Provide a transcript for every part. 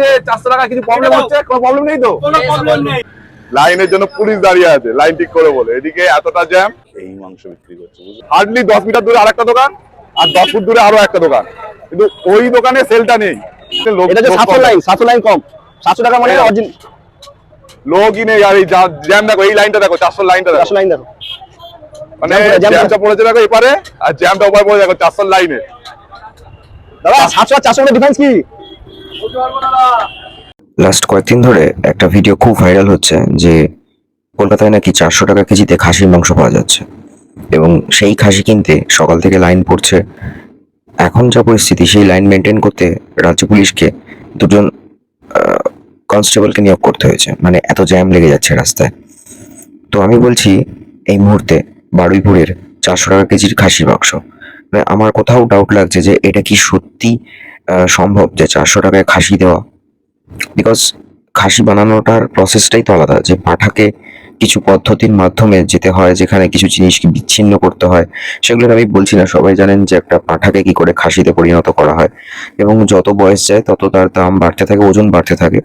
যে চারশো টাকা কিছু প্রবলেম হচ্ছে? কোনো প্রবলেম নেই তো? কোনো প্রবলেম নেই। লাইনের জন্য পুলিশ দাঁড়িয়ে আছে লাইন ঠিক করে বলে। এদিকে এতটা জ্যাম এই মাংস বিক্রি করছে হার্ডলি দশ মিটার দূরে আরেকটা দোকান আর দশ ফুট দূরে আরও একটা দোকান। কিন্তু ওই দোকানে সেলটা নেই। সাতশো লাইন সাতশো লাইন কম। সাতশো টাকা মানে হ্যাঁ। লোকই নেই। আর এই জ্যাম দেখো এই লাইনটা দেখো চারশো লাইনটা দেখো। চারশো লাইন দেখো। মানে জ্যামটা পড়েছে দেখো এপারে আর জ্যামটা ওপারে পড়ে দেখো চারশো লাইনে দাদা সাতশো আর চারশো ডিফারেন্স কি? লাস্ট কয়েকদিন ধরে একটা ভিডিও খুব ভাইরাল হচ্ছে যে কলকাতায় নাকি চারশো টাকা কেজিতে খাসির মাংস পাওয়া যাচ্ছে। এবং সেই খাসি কিনতে সকাল থেকে লাইন পড়ছে। এখন যা পরিস্থিতি, সেই লাইন মেনটেন করতে রাজ্য পুলিশকে দুজন কনস্টেবলকে নিয়োগ করতে হয়েছে। মানে এত জ্যাম লেগে যাচ্ছে রাস্তায়। তো আমি বলছি, এই মুহূর্তে বারুইপুরের চারশো টাকা কেজির খাসির মাংস। মানে আমার কোথাও ডাউট লাগছে যে এটা কি সত্যি সম্ভব যে চারশো টাকায় খাসি দেওয়া। বিকজ খাসি বানানোটার প্রসেসটাই তো আলাদা, যে পাঠাকে কিছু পদ্ধতির মাধ্যমে যেতে হয়, যেখানে কিছু জিনিসকে বিচ্ছিন্ন করতে হয়, সেগুলো আমি বলছি না, সবাই জানেন যে একটা পাঠাকে কি করে খাসিতে পরিণত করা হয়। এবং যত বয়স যায়, তত তার দাম বাড়তে থাকে, ওজন বাড়তে থাকে।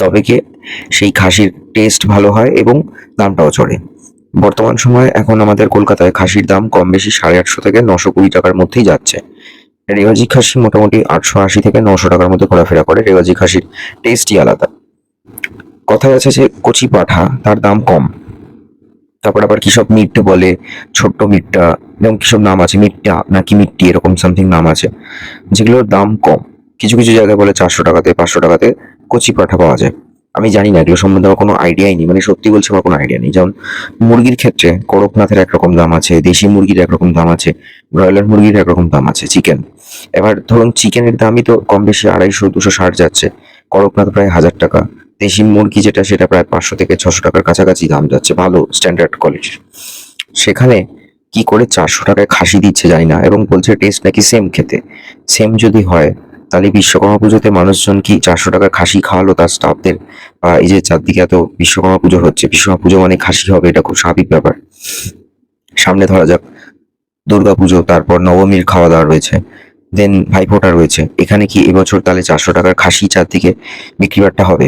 তবে গিয়ে সেই খাসির টেস্ট ভালো হয় এবং দামটাও চড়ে। বর্তমান সময়ে এখন আমাদের কলকাতায় খাসির দাম কম বেশি সাড়ে আটশো থেকে নশো কুড়ি টাকার মধ্যেই যাচ্ছে। রেওয়াজি খাসি মোটামুটি আটশো আশি থেকে নশো টাকার মধ্যে ঘোরাফেরা করে। রেওয়াজি খাসির টেস্টই আলাদা। কথায় আছে যে কচি পাঠা, তার দাম কম। তারপর আবার কিসব মিট বলে, ছোট্ট মিটটা, যেমন কিসব নাম আছে, মিটটা, নাকি মিট্টি, এরকম সামথিং নাম আছে, যেগুলোর দাম কম। কিছু কিছু জায়গায় বলে চারশো টাকাতে, পাঁচশো টাকাতে কচি পাঠা পাওয়া যায়। আমি জানি না, এগুলো সম্বন্ধে আমার কোনো আইডিয়াই নেই মানে সত্যি বলছি আমার কোনো আইডিয়া নেই। যেমন মুরগির ক্ষেত্রে করকনাথের একরকম দাম আছে, দেশি মুরগির একরকম দাম আছে, ব্রয়লার মুরগির একরকম দাম আছে, চিকেন। এবার ধরুন চিকেনের দামই তো কম বেশি আড়াইশো, দুশো ষাট যাচ্ছে। করকনাথ প্রায় হাজার টাকা। দেশি মুরগি যেটা, সেটা প্রায় পাঁচশো থেকে ছশো টাকার কাছাকাছি দাম যাচ্ছে। ভালো স্ট্যান্ডার্ড কোয়ালিটির সেখানে কি করে চারশো টাকায় খাসি দিচ্ছে জানি না, এবং বলছে টেস্ট নাকি সেম খেতে। সেম যদি হয়, তাহলে বিশ্বকর্মা পুজোতে মানুষজন কি চারশো টাকা খাসি খাওয়ালো তার স্টাফদের বা এই যে চারদিকে এত বিশ্বকর্মা পুজো হচ্ছে, বিশ্বকর্মা পুজো মানে খাসি হবে, এটা খুব স্বাভাবিক ব্যাপার। সামনে ধরা যাক, দুর্গা পুজো, তারপর নবমীর খাওয়া দাওয়া রয়েছে। দেন ভাইফোঁটা রয়েছে। এখানে কি এবছর তাহলে চারশো টাকার খাসি চারদিকে বিক্রি বাট্টা হবে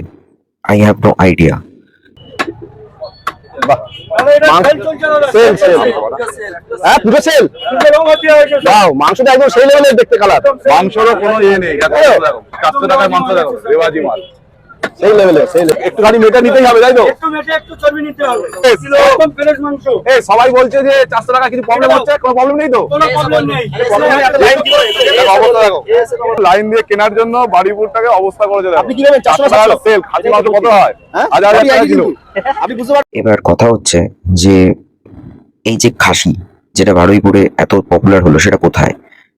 আই হ্যাভ নো আইডিয়া মাংসটা একদম সেই লেভেলের দেখতে কালার মাংসরও কোনো ইয়ে নেই। টাকার মাংস দেখো। রেওয়াজি মাল সেই লেভেলের সেই level। একটুখানি মেটা নিতেই হবে তাই তো? একটু মেটে একটু চর্বি নিতে হবে. একদম ফ্রেশ মাংস। এ সবাই বলছে যে চারশো টাকা কিছু প্রবলেম হচ্ছে কোনো প্রবলেম নেই তো? কোনো প্রবলেম নেই। দেখো, অবস্থা দেখো। লাইন দিয়ে কেনার জন্য বাড়িপুরটাকে অবস্থা করেছে আপনি কি নেবেন? চারশো না টাকা সেল খাসি মাংস কত হয়? হ্যাঁ? হাজার টাকা কিলো। আপনি বুঝতে পারছেন এবার কথা হচ্ছে যে এই যে খাসি যেটা বারুইপুরে এত পপুলার হলো সেটা কোথায়?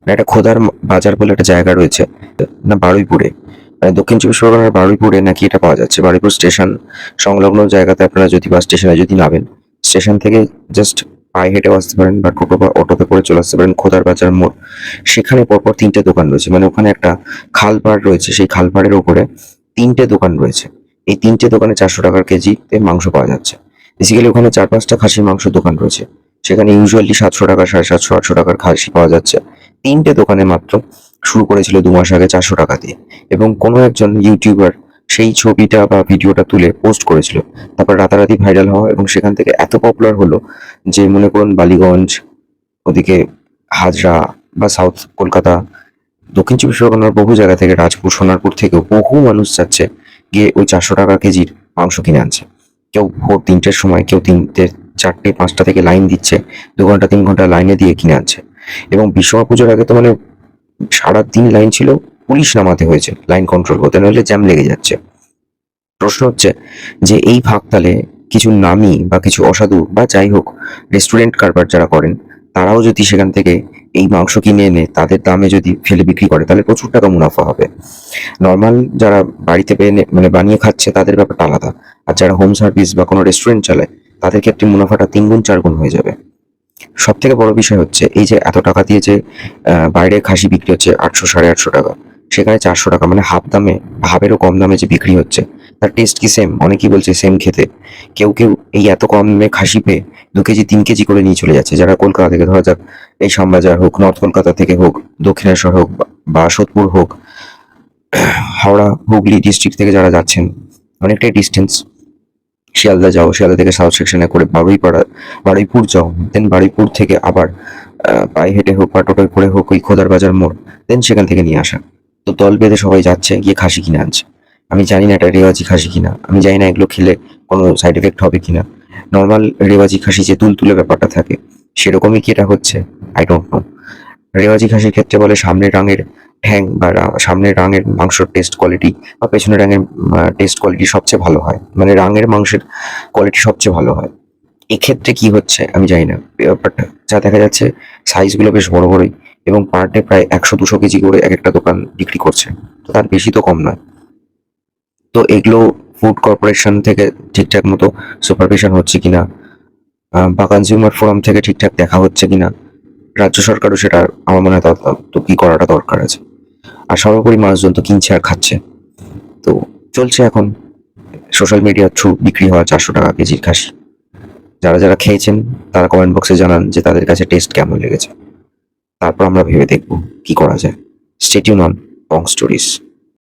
না এটা খোদার বাজার বলে একটা জায়গা রয়েছে না বারুইপুরে? মানে দক্ষিণ চব্বিশ পরগনার বারুইপুরে নাকি এটা পাওয়া যাচ্ছে। বারুইপুর স্টেশন সংলগ্ন জায়গাতে আপনারা যদি বা স্টেশনে যদি নামেন, স্টেশন থেকে জাস্ট পায়ে হেঁটেও আসতে পারেন বা টোটো বা অটোতে করে চলে আসতে পারেন খোদার বাজার মোড়। সেখানে পরপর তিনটে দোকান রয়েছে। মানে ওখানে একটা খাল পাড় রয়েছে। সেই খাল পাড়ের উপরে তিনটে দোকান রয়েছে। এই তিনটে দোকানে চারশো টাকার কেজিতে মাংস পাওয়া যাচ্ছে। বেসিক্যালি ওখানে চার পাঁচটা খাসির মাংস দোকান রয়েছে। সেখানে ইউজুয়ালি সাতশো টাকা, সাড়ে সাতশো, আটশো টাকার খাসি পাওয়া যাচ্ছে। তিনটে দোকানে মাত্র শুরু করেছিল দু মাস আগে চারশো টাকা দিয়ে। এবং কোনো একজন ইউটিউবার সেই ছবিটা বা ভিডিওটা তুলে পোস্ট করেছিল। তারপর রাতারাতি ভাইরাল হওয়া এবং সেখান থেকে এত পপুলার হলো যে মনে করুন বালিগঞ্জ, ওদিকে হাজরা বা সাউথ কলকাতা, দক্ষিণ চব্বিশ পরগনার বহু জায়গা থেকে রাজপুর, সোনারপুর থেকেও বহু মানুষ যাচ্ছে গিয়ে ওই চারশো টাকা কেজির মাংস কিনে আনছে। কেউ ভোর তিনটের সময়, কেউ তিনটে, চারটে, পাঁচটা থেকে লাইন দিচ্ছে, দু ঘণ্টা, তিন ঘণ্টা লাইনে দিয়ে কিনে আনছে। এবং বিশ্বকর্মা পুজোর আগে তো মানে সারা দিন লাইন ছিল, পুলিশ নামাতে হয়েছে লাইন কন্ট্রোল করতে নইলে জ্যাম লেগে যাচ্ছে। প্রশ্ন হচ্ছে যে এই ফাঁকতালে কিছু নামি বা কিছু অসাধু বা যাই হোক রেস্টুরেন্ট কারবার যারা করেন, তারাও যদি সেখান থেকে এই মাংস কিনে এনে তাদের দামে যদি ফেলে বিক্রি করে, তাহলে প্রচুর টাকা মুনাফা হবে। নর্মাল যারা বাড়িতে বেনে মানে বানিয়ে খাচ্ছে, তাদের ব্যাপারটা আলাদা। আর যারা হোম সার্ভিস বা কোনো রেস্টুরেন্ট চালায়, তাদের ক্ষেত্রে মুনাফাটা তিন গুণ চার গুণ হয়ে যাবে। সব থেকে বড় বিষয় হচ্ছে এই যে এত টাকা দিয়ে যে বাইরে খাসি বিক্রি হচ্ছে আটশো সাড়ে আটশো টাকা, সেখানে চারশো টাকা মানে হাফ দামে হাফেরও কম দামে যে বিক্রি হচ্ছে, তার টেস্ট কি সেম অনেকেই বলছে সেম খেতে। কেউ কেউ এই এত কম দামে খাসি পেয়ে দু কেজি, তিন কেজি করে নিয়ে চলে যাচ্ছে, যারা কলকাতা থেকে, ধরা যাক, এই শ্যামবাজার হোক, নর্থ কলকাতা থেকে হোক, দক্ষিণেশ্বর হোক, বা সোদপুর হোক, হাওড়া, হুগলি ডিস্ট্রিক্ট থেকে যারা যাচ্ছেন, অনেকটাই ডিস্টেন্স শিয়ালদা যাও, শিয়ালদা থেকে সাউথ সেকশনে করে বারুইপাড়া, বারুইপুর যাও দেন বারুইপুর থেকে আবার পায়ে হেঁটে হোক বা টোটোয় করে হোক ওই খোদার বাজার মোড় দেন সেখান থেকে নিয়ে আসা। তো দল বেঁধে সবাই যাচ্ছে, গিয়ে খাসি কিনে আনছে। আমি জানি না এটা রেওয়াজি খাসি কিনা, আমি জানি না এগুলো খেলে কোনো সাইড এফেক্ট হবে কিনা। নর্মাল রেওয়াজি খাসি যে তুলতুলে ব্যাপারটা থাকে, সেরকমই কি এটা হচ্ছে? আই ডোন্ট নো রেওয়াজি খাসির ক্ষেত্রে বলে সামনের রাঙের ঠ্যাং বা সামনের রাঙের মাংসর টেস্ট কোয়ালিটি বা পেছনের রাঙের টেস্ট কোয়ালিটি সবচেয়ে ভালো হয়। মানে রাঙের মাংসের কোয়ালিটি সবচেয়ে ভালো হয়। এক্ষেত্রে কি হচ্ছে আমি জানি না। ব্যাপারটা, যা দেখা যাচ্ছে সাইজগুলো বেশ বড় বড়ই এবং পার ডে প্রায় একশো দুশো কেজি করে এক একটা দোকান বিক্রি করছে। তো তার বেশি তো কম নয়। তো এগুলো ফুড কর্পোরেশন থেকে ঠিকঠাক মতো সুপারভিশন হচ্ছে কিনা? বা কনজিউমার ফোরাম থেকে ঠিকঠাক দেখা হচ্ছে কিনা? রাজ্য সরকারও সেটা আমার মনে হয় কি করাটা দরকার আছে। আর সর্বোপরি মানুষজন তো কিনছে আর খাচ্ছে। তো চলছে এখন সোশ্যাল মিডিয়ার থ্রু বিক্রি হওয়া চারশো টাকা কেজির খাসি। যারা যারা খেয়েছেন, তারা কমেন্ট বক্সে জানান যে তাদের কাছে টেস্ট কেমন লেগেছে। তারপর আমরা ভেবে দেখব কি করা যায়। Stay tuned on pong stories